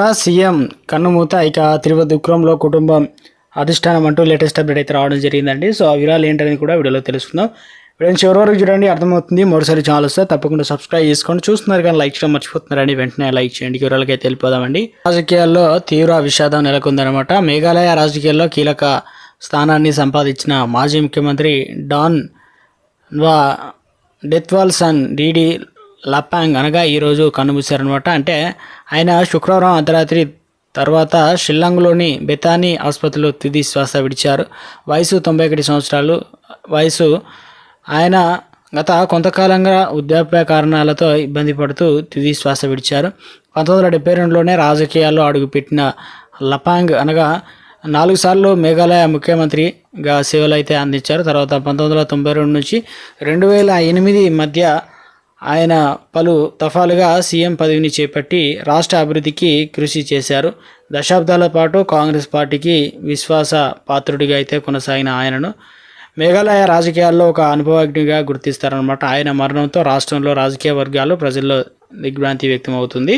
CM కన్నుమూత ఇక తిరుపతి దుక్రంలో కుటుంబం అధిష్టానం అంటూ లేటెస్ట్ అప్డేట్ అయితే రావడం జరిగిందండి. సో ఆ వివరాలు ఏంటనేది కూడా వీడియోలో తెలుసుకుందాం. వీడియో చివరి వరకు చూడండి అర్థమవుతుంది. మరోసారి ఛానల్ వస్తే తప్పకుండా సబ్స్క్రైబ్ చేసుకోండి. చూస్తున్నారు కానీ లైక్ చేయడం మర్చిపోతున్నారండి. వెంటనే లైక్ చేయండి. వివరాలకి అయితే వెళ్ళిపోదామండి. రాజకీయాల్లో తీవ్ర విషాదం నెలకొందనమాట మేఘాలయ రాజకీయాల్లో కీలక స్థానాన్ని సంపాదించిన మాజీ ముఖ్యమంత్రి డాన్ వా డెత్వాల్ సన్ డీడీ లపాంగ్ అనగా ఈరోజు కన్నుమూశారనమాట అంటే ఆయన శుక్రవారం అర్ధరాత్రి తర్వాత షిల్లాంగ్లోని బెతానీ ఆసుపత్రిలో తుది శ్వాస విడిచారు. వయసు తొంభై ఒకటి సంవత్సరాలు. వయసు ఆయన గత కొంతకాలంగా వృద్ధాప్య కారణాలతో ఇబ్బంది పడుతూ తుది శ్వాస విడిచారు. పంతొమ్మిది వందల డెబ్బై రెండులోనే రాజకీయాల్లో అడుగుపెట్టిన లపాంగ్ అనగా నాలుగు సార్లు మేఘాలయ ముఖ్యమంత్రిగా సేవలు అయితే అందించారు. తర్వాత పంతొమ్మిది వందల తొంభై రెండు నుంచి రెండు వేల ఎనిమిది మధ్య ఆయన పలు దఫాలుగా సీఎం పదవిని చేపట్టి రాష్ట్ర అభివృద్ధికి కృషి చేశారు. దశాబ్దాల పాటు కాంగ్రెస్ పార్టీకి విశ్వాస పాత్రుడిగా అయితే కొనసాగిన ఆయనను మేఘాలయ రాజకీయాల్లో ఒక అనుభవజ్ఞుడిగా గుర్తిస్తారనమాట ఆయన మరణంతో రాష్ట్రంలో రాజకీయ వర్గాలు ప్రజల్లో దిగ్భ్రాంతి వ్యక్తం అవుతుంది